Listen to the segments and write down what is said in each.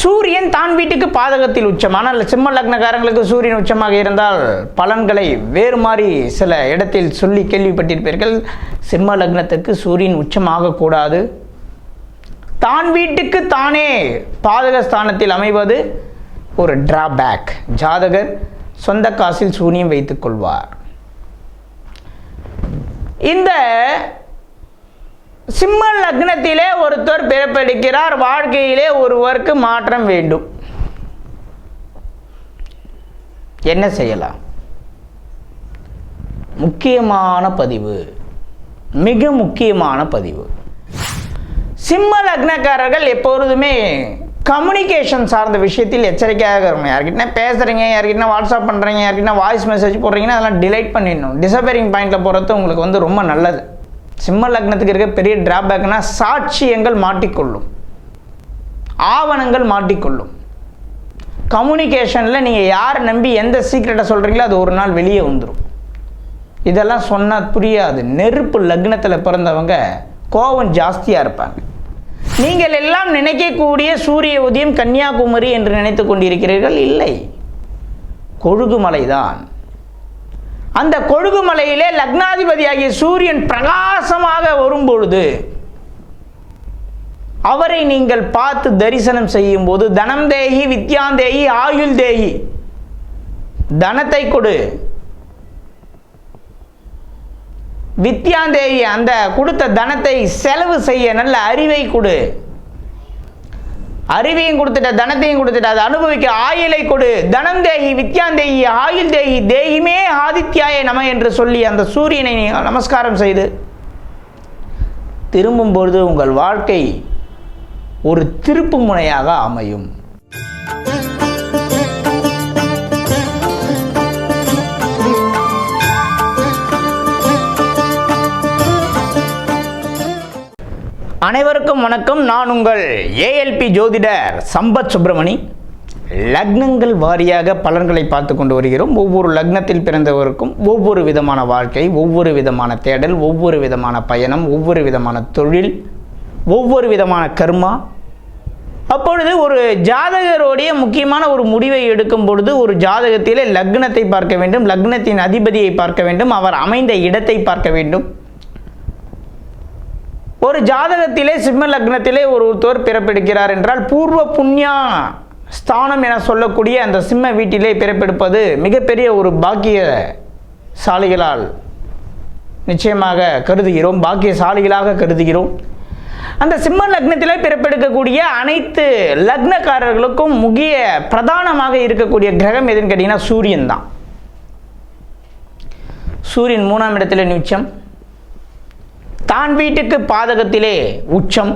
சூரியன் தான் வீட்டுக்கு பாதகத்தில் உச்சம் ஆனால் சிம்ம லக்னக்காரங்களுக்கு சூரியன் உச்சமாக இருந்தால் பலன்களை வேறு மாதிரி சில இடத்தில் சொல்லி கேள்விப்பட்டிருப்பீர்கள். சிம்ம லக்னத்துக்கு சூரியன் உச்சமாகக்கூடாது தான் வீட்டுக்கு தானே பாதக ஸ்தானத்தில் அமைவது ஒரு டிராபேக் ஜாதகர் சொந்த காசில் சூனியம் வைத்துக் கொள்வார். இந்த சிம்ம லக்னத்திலே ஒருத்தர் பிறப்பெடுக்கிறார். வாழ்க்கையிலே ஒருவருக்கு மாற்றம் வேண்டும். என்ன செய்யலாம்? முக்கியமான பதிவு. மிக முக்கியமான பதிவு. சிம்ம லக்னக்காரர்கள் எப்பொழுதுமே கம்யூனிகேஷன் சார்ந்த விஷயத்தில் எச்சரிக்கையாக இருக்கணும். யார்கிட்ட பேசுகிறீங்க யார்கிட்ட வாட்ஸ்அப் பண்ணுறீங்க யார்கிட்ட வாய்ஸ் மெசேஜ் போடுறீங்கன்னா அதெல்லாம் டிலைட் பண்ணிடணும். டிசப்பேரிங் பாயிண்டில் போகிறது உங்களுக்கு வந்து ரொம்ப நல்லது. சிம்ம லக்னத்துக்கு இருக்க பெரிய டிராபேக்னா சாட்சியங்கள் மாட்டிக்கொள்ளும். ஆவணங்கள் மாட்டிக்கொள்ளும். கம்யூனிகேஷனில் நீங்கள் யாரை நம்பி எந்த சீக்ரெட்டை சொல்கிறீங்களோ அது ஒரு நாள் வெளியே வந்துடும் இதெல்லாம் சொன்னால் புரியாது. நெருப்பு லக்னத்தில் பிறந்தவங்க கோபம் ஜாஸ்தியாக இருப்பாங்க. நீங்கள் எல்லாம் நினைக்கக்கூடிய சூரிய உதயம் கன்னியாகுமரி என்று நினைத்து கொண்டிருக்கிறீர்கள்? இல்லை. கொழுகுமலை தான் அந்த கொழுகுமலையிலே லக்னாதிபதியாகிய சூரியன் பிரகாசமாக வரும்பொழுது அவரை நீங்கள் பார்த்து தரிசனம் செய்யும் போது தனம் தேகி வித்யாந்தேகி ஆயுள் தேகி தனத்தை கொடு. வித்யாந்தேகி அந்த கொடுத்த தனத்தை செலவு செய்ய நல்ல அறிவை கொடு. அறிவையும் கொடுத்துட்ட தனத்தையும் கொடுத்துட்ட அதை அனுபவிக்க ஆயிலை கொடு. தனம் தேகி வித்யாந்தேகி ஆயுள் தேகி தேகிமே ஆதித்யாய நம என்று சொல்லி அந்த சூரியனை நமஸ்காரம் செய்து திரும்பும் பொழுது உங்கள் வாழ்க்கை ஒரு திருப்பு முனையாக அமையும். அனைவருக்கும் வணக்கம். நான் உங்கள் ஏஎல்பி ஜோதிடர் சம்பத் சுப்பிரமணி. லக்னங்கள் வாரியாக பலன்களை பார்த்து கொண்டு வருகிறோம். ஒவ்வொரு லக்னத்தில் பிறந்தவருக்கும் ஒவ்வொரு விதமான வாழ்க்கை ஒவ்வொரு விதமான தேடல் ஒவ்வொரு விதமான பயணம் ஒவ்வொரு விதமான தொழில் ஒவ்வொரு விதமான கர்மா. அப்பொழுது ஒரு ஜாதகருடைய முக்கியமான ஒரு முடிவை எடுக்கும் பொழுது ஒரு ஜாதகத்திலே லக்னத்தை பார்க்க வேண்டும் லக்னத்தின் அதிபதியை பார்க்க வேண்டும் அவர் அமைந்த இடத்தை பார்க்க வேண்டும். ஒரு ஜாதகத்திலே சிம்ம லக்னத்திலே ஒருத்தர் பிறப்பெடுக்கிறார் என்றால் பூர்வ புண்ணியா ஸ்தானம் என சொல்லக்கூடிய அந்த சிம்ம வீட்டிலே பிறப்பெடுப்பது மிகப்பெரிய ஒரு பாக்கிய சாலைகளால் நிச்சயமாக கருதுகிறோம் பாக்கியசாலிகளாக கருதுகிறோம். அந்த சிம்ம லக்னத்திலே பிறப்பெடுக்கக்கூடிய அனைத்து லக்னக்காரர்களுக்கும் முக்கிய பிரதானமாக இருக்கக்கூடிய கிரகம் எதுன்னு கேட்டிங்கன்னா சூரியன் தான். சூரியன் மூணாம் இடத்துல நிச்சயம். தான் வீட்டுக்கு பாதகத்திலே உச்சம்.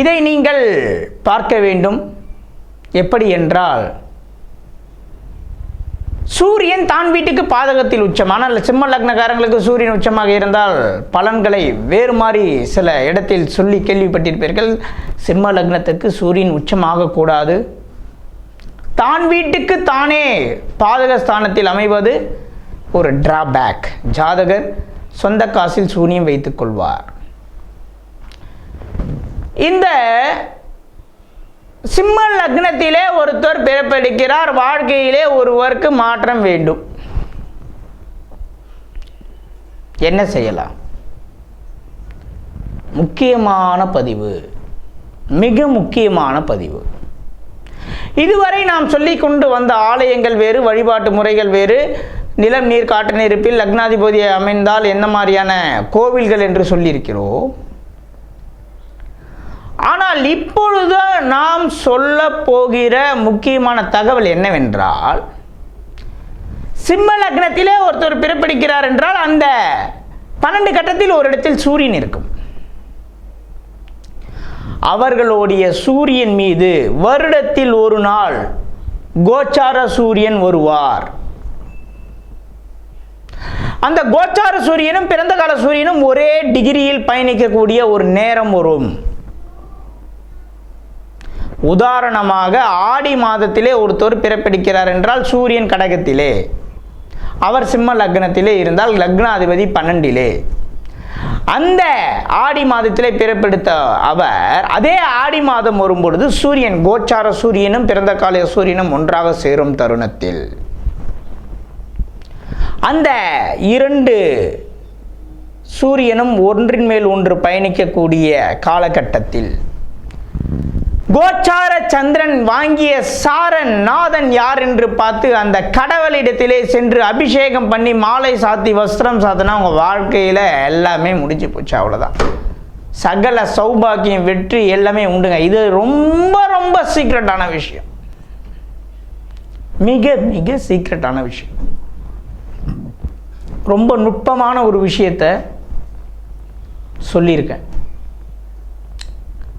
இதை நீங்கள் பார்க்க வேண்டும். எப்படி என்றால் சூரியன் தான் வீட்டுக்கு பாதகத்தில் உச்சம். ஆனால் சிம்ம லக்னக்காரங்களுக்கு சூரியன் உச்சமாக இருந்தால் பலன்களை வேறு மாதிரி சில இடத்தில் சொல்லி கேள்விப்பட்டிருப்பீர்கள். சிம்ம லக்னத்துக்கு சூரியன் உச்சமாகக்கூடாது தான் வீட்டுக்கு தானே பாதக ஸ்தானத்தில் அமைவது. ஒரு டிராபேக் ஜாதகர் சொந்த காசில் சூனியம் வைத்துக் கொள்வார். இந்த சிம்ம லக்னத்திலே ஒருத்தர் பிறப்பெடுக்கிறார் வாழ்க்கையிலே ஒருவருக்கு மாற்றம் வேண்டும். என்ன செய்யலாம்? முக்கியமான பதிவு. மிக முக்கியமான பதிவு. இதுவரை நாம் சொல்லி கொண்டு வந்த ஆலயங்கள் வேறு வழிபாட்டு முறைகள் வேறு. நிலம் நீர் காட்டு நெருப்பில் லக்னாதிபதி அமைந்தால் என்ன மாதிரியான கோவில்கள் என்று சொல்லியிருக்கிறோம். ஆனால் இப்பொழுது நாம் சொல்ல போகிற முக்கியமான தகவல் என்னவென்றால் சிம்ம லக்னத்திலே ஒருத்தர் பிறப்பிடிக்கிறார் என்றால் அந்த பன்னெண்டு கட்டத்தில் ஒரு இடத்தில் சூரியன் இருக்கும். அவர்களுடைய சூரியன் மீது வருடத்தில் ஒரு நாள் கோச்சார சூரியன் வருவார். அந்த கோச்சார சூரியனும் பிறந்த கால சூரியனும் ஒரே டிகிரியில் பயணிக்கக்கூடிய ஒரு நேரம் வரும். உதாரணமாக ஆடி மாதத்திலே ஒருத்தர் பிறப்பிடிக்கிறார் என்றால் சூரியன் கடகத்திலே. அவர் சிம்ம லக்னத்திலே இருந்தால் லக்னாதிபதி பன்னெண்டிலே. அந்த ஆடி மாதத்திலே பிறப்பெடுத்த அவர் அதே ஆடி மாதம் வரும்பொழுது சூரியன் கோச்சார சூரியனும் பிறந்த கால சூரியனும் ஒன்றாக சேரும் தருணத்தில். அந்த இரண்டு சூரியனும் ஒன்றின் மேல் ஒன்று பயணிக்கக்கூடிய காலகட்டத்தில் கோச்சார சந்திரன் வாங்கிய சாரன் நாதன் யார் என்று பார்த்து அந்த கடவுளிடத்திலே சென்று அபிஷேகம் பண்ணி மாலை சாத்தி வஸ்திரம் சாத்தினா அவங்க வாழ்க்கையில் எல்லாமே முடிஞ்சு போச்சு அவ்வளோதான் சகல சௌபாக்கியம் வெற்றி எல்லாமே உண்டுங்க. இது ரொம்ப ரொம்ப சீக்ரெட்டான விஷயம். மிக மிக சீக்ரெட்டான விஷயம். ரொம்ப நுட்பமான ஒரு விஷயத்த சொல்லியிருக்கேன்.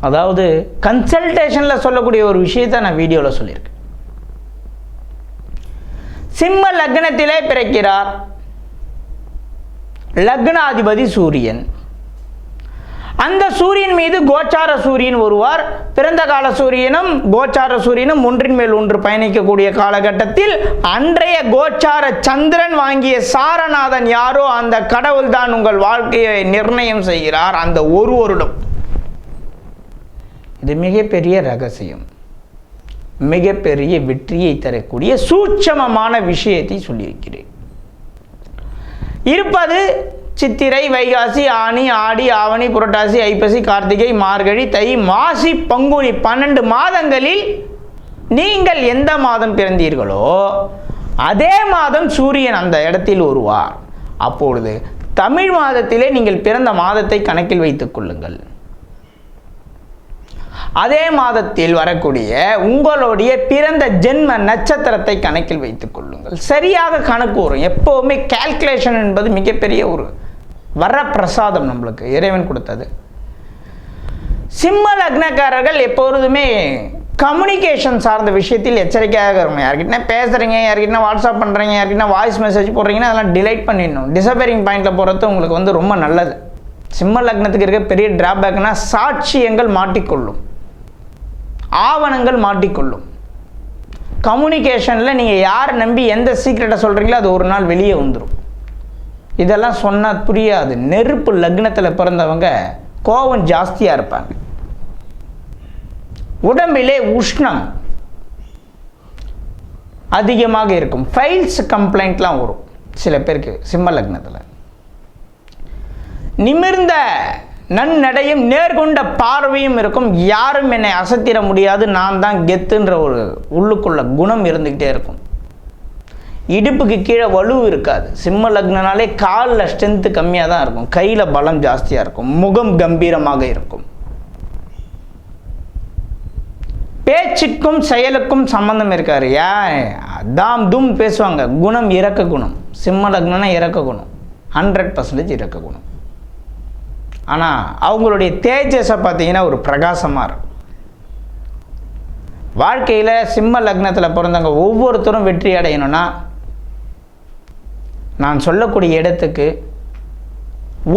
அதாவது கன்சல்டேஷனில் சொல்லக்கூடிய ஒரு விஷயத்தை நான் வீடியோவில் சொல்லியிருக்கேன். சிம்ம லக்னத்திலே பிறக்கிறார். லக்னாதிபதி சூரியன். அந்த சூரியன் மீது கோச்சார சூரியன் வருவார் பிறந்த கால சூரியனும் கோச்சார சூரியனும் ஒன்றின் மேல் ஒன்று பயணிக்கக்கூடிய காலகட்டத்தில் அன்றைய கோச்சார சந்திரன் வாங்கிய சாரநாதன் யாரோ அந்த கடவுள் தான் உங்கள் வாழ்க்கையை நிர்ணயம் செய்கிறார் அந்த ஒரு வருடம். இது மிகப்பெரிய ரகசியம். மிகப்பெரிய வெற்றியை தரக்கூடிய சூட்சமமான விஷயத்தை சொல்லியிருக்கிறேன். இருப்பது சித்திரை வைகாசி ஆனி ஆடி ஆவணி புரட்டாசி ஐப்பசி கார்த்திகை மார்கழி தை மாசி பங்குனி பன்னெண்டு மாதங்களில் நீங்கள் எந்த மாதம் பிறந்தீர்களோ அதே மாதம் சூரியன் அந்த இடத்தில் வருவார் அப்பொழுது தமிழ் மாதத்திலே நீங்கள் பிறந்த மாதத்தை கணக்கில் வைத்துக் கொள்ளுங்கள். அதே மாதத்தில் வரக்கூடிய உங்களுடைய பிறந்த ஜென்ம நட்சத்திரத்தை கணக்கில் வைத்துக் கொள்ளுங்கள். சரியாக கணக்கு வரும். எப்போவுமே கால்குலேஷன் என்பது மிகப்பெரிய ஒரு வரப்பிரசாதம் நம்மளுக்கு இறைவன் கொடுத்தது. சிம்ம லக்னக்காரர்கள் எப்பொழுதுமே கம்யூனிகேஷன் சார்ந்த விஷயத்தில் எச்சரிக்கையாக இருக்கணும். யார்கிட்ட பேசுகிறீங்க யார்கிட்ட வாட்ஸ்அப் பண்ணுறீங்க யார்கிட்ட வாய்ஸ் மெசேஜ் போடுறீங்கன்னா அதெல்லாம் டிலைட் பண்ணிடணும். டிசப்பேரிங் பாயிண்டில் போகிறது உங்களுக்கு வந்து ரொம்ப நல்லது. சிம்ம லக்னத்துக்கு இருக்க பெரிய டிராபேக்னா சாட்சியங்கள் மாட்டிக்கொள்ளும். ஆவணங்கள் மாட்டிக்கொள்ளும். கம்யூனிகேஷனில் நீங்கள் யாரை நம்பி எந்த சீக்ரெட்டை சொல்கிறீங்களோ அது ஒரு நாள் வெளியே வந்துடும் இதெல்லாம் சொன்னால் புரியாது. நெருப்பு லக்னத்தில் பிறந்தவங்க கோபம் ஜாஸ்தியாக இருப்பாங்க. உடம்பிலே உஷ்ணம் அதிகமாக இருக்கும். ஃபைல்ஸ் கம்ப்ளைண்ட்லாம் வரும் சில பேருக்கு சிம்ம லக்னத்தில். நிமிர்ந்த நன்னடையும் நேர்கொண்ட பார்வையும் இருக்கும். யாரும் என்னை அசத்திட முடியாது. நான் தான் கெத்துன்ற ஒரு உள்ளுக்குள்ள குணம் இருந்துக்கிட்டே இருக்கும். இடுப்புக்கு கீழே வலு இருக்காது. சிம்ம லக்னனாலே காலில் ஸ்ட்ரென்த்து கம்மியாக தான் இருக்கும். கையில் பலம் ஜாஸ்தியாக இருக்கும். முகம் கம்பீரமாக இருக்கும். பேச்சுக்கும் செயலுக்கும் சம்பந்தம் இருக்கார். ஏன் தாம் தும் பேசுவாங்க. குணம் இறக்க குணம். சிம்ம லக்னம்னா இறக்க குணம். ஹண்ட்ரட் பர்சன்டேஜ் இறக்க குணம். ஆனால் அவங்களுடைய தேஜஸை பார்த்தீங்கன்னா ஒரு பிரகாசமாக இருக்கும். வாழ்க்கையில் சிம்ம லக்னத்தில் பிறந்தவங்க ஒவ்வொருத்தரும் வெற்றி அடையணும்னா நான் சொல்லக்கூடிய இடத்துக்கு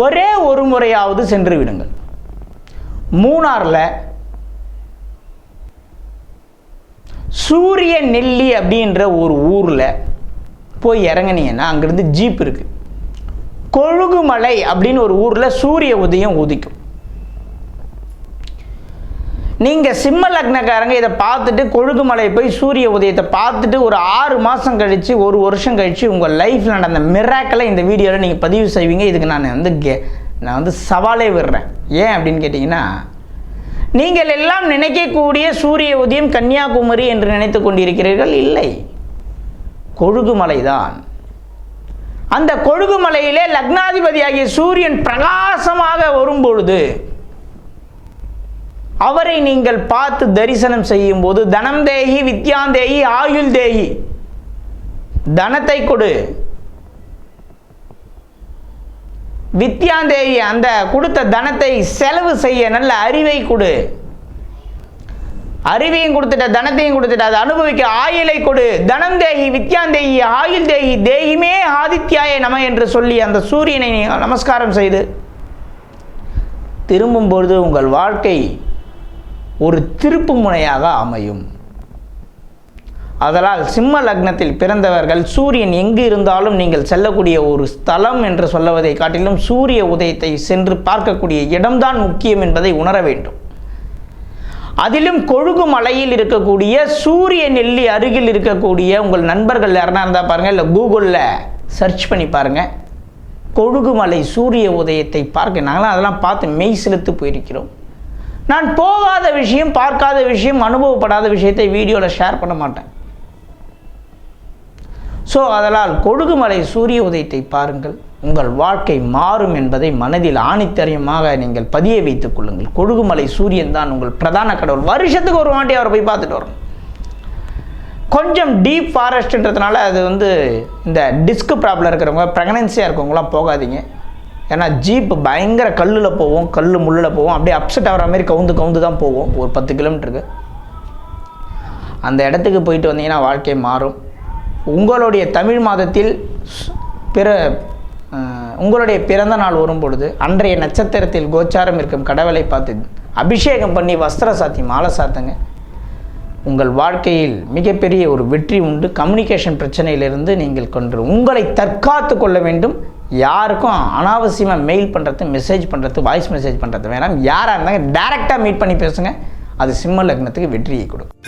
ஒரே ஒரு முறையாவது சென்று விடுங்கள். மூணாரில் சூரிய நெல்லி அப்படின்ற ஒரு ஊரில் போய் இறங்குனீங்கன்னா அங்கேருந்து ஜீப் இருக்குது கொழுகுமலை அப்படின்னு ஒரு ஊரில் சூரிய உதயம் உதிக்கும். நீங்கள் சிம்ம லக்னக்காரங்க இதை பார்த்துட்டு கொழுகுமலை போய் சூரிய உதயத்தை பார்த்துட்டு ஒரு ஆறு மாதம் கழித்து ஒரு வருஷம் கழித்து உங்கள் லைஃப்பில் நடந்த மிராக்களை இந்த வீடியோவில் நீங்கள் பதிவு செய்வீங்க. இதுக்கு நான் வந்து கே நான் வந்து சவாலே விடுறேன். ஏன் அப்படின்னு கேட்டிங்கன்னா நீங்கள் எல்லாம் நினைக்கக்கூடிய சூரிய உதயம் கன்னியாகுமரி என்று நினைத்து கொண்டிருக்கிறீர்கள்? இல்லை. கொழுகுமலை தான். அந்த கொழுகுமலையிலே லக்னாதிபதியாகிய சூரியன் பிரகாசமாக வரும்பொழுது அவரை நீங்கள் பார்த்து தரிசனம் செய்யும் போது தனம் தேகி வித்யாந்தேகி ஆயுள் தேகி. தனத்தை கொடு. வித்யாந்தேகி அந்த கொடுத்த தனத்தை செலவு செய்ய நல்ல அறிவை கொடு. அறிவையும் கொடுத்துட்ட தனத்தையும் கொடுத்துட்ட அதை அனுபவிக்க ஆயுளை கொடு. தனம் தேகி வித்யாந்தேகி ஆயுள் தேகி தேகிமே ஆதித்யாய நம என்று சொல்லி அந்த சூரியனை நமஸ்காரம் செய்து திரும்பும் பொழுது உங்கள் வாழ்க்கை ஒரு திருப்பு முனையாக அமையும். அதனால் சிம்ம லக்னத்தில் பிறந்தவர்கள் சூரியன் எங்கு இருந்தாலும் நீங்கள் செல்லக்கூடிய ஒரு ஸ்தலம் என்று சொல்லுவதை காட்டிலும் சூரிய உதயத்தை சென்று பார்க்கக்கூடிய இடம்தான் முக்கியம் என்பதை உணர வேண்டும். அதிலும் கொழுகு மலையில் இருக்கக்கூடிய சூரிய நெல்லி அருகில் இருக்கக்கூடிய உங்கள் நண்பர்கள் யாருன்னா இருந்தால் பாருங்கள் இல்லை கூகுளில் சர்ச் பண்ணி பாருங்கள் கொழுகுமலை சூரிய உதயத்தை பார்க்க நாங்களாம் அதெல்லாம் பார்த்து மெய் செலுத்து போயிருக்கிறோம். நான் போகாத விஷயம் பார்க்காத விஷயம் அனுபவப்படாத விஷயத்தை வீடியோவில் ஷேர் பண்ண மாட்டேன். ஸோ அதனால் கொழுகுமலை சூரிய உதயத்தை பாருங்கள். உங்கள் வாழ்க்கை மாறும் என்பதை மனதில் ஆணித்தரியமாக நீங்கள் பதிய வைத்துக் கொள்ளுங்கள். கொழுகுமலை சூரியன் தான் உங்கள் பிரதான கடவுள். வருஷத்துக்கு ஒரு வாட்டி அவரை போய் பார்த்துட்டு வரணும். கொஞ்சம் டீப் ஃபாரஸ்ட்ன்றதுனால அது வந்து இந்த டிஸ்க் ப்ராப்ளம் இருக்கிறவங்க ப்ரெக்னன்சியாக இருக்கவங்களாம் போகாதீங்க. ஏன்னா ஜீப் பயங்கர கல்லில் போவோம் கல் முள்ளில் போவோம் அப்படியே அப்செட் ஆகிற மாதிரி கவுந்து கவுந்து தான் போவோம் ஒரு பத்து கிலோமீட்டருக்கு அந்த இடத்துக்கு போயிட்டு வந்தீங்கன்னா வாழ்க்கை மாறும். உங்களுடைய தமிழ் மாதத்தில் பிற உங்களுடைய பிறந்த நாள் வரும் பொழுது அன்றைய நட்சத்திரத்தில் கோச்சாரம் இருக்கும் கடவுளை பார்த்து அபிஷேகம் பண்ணி வஸ்திர சாத்தி மாலை சாத்துங்க. உங்கள் வாழ்க்கையில் மிகப்பெரிய ஒரு வெற்றி உண்டு. கம்யூனிகேஷன் பிரச்சனையிலிருந்து நீங்கள் கொன்று உங்களை தற்காத்து கொள்ள வேண்டும். யாருக்கும் அனாவசியமாக மெயில் பண்ணுறது மெசேஜ் பண்ணுறது வாய்ஸ் மெசேஜ் பண்ணுறது வேணாம். யாராக இருந்தாங்க டேரெக்டாக மீட் பண்ணி பேசுங்க. அது சிம்ம லக்னத்துக்கு வெற்றியை கொடுக்கும்.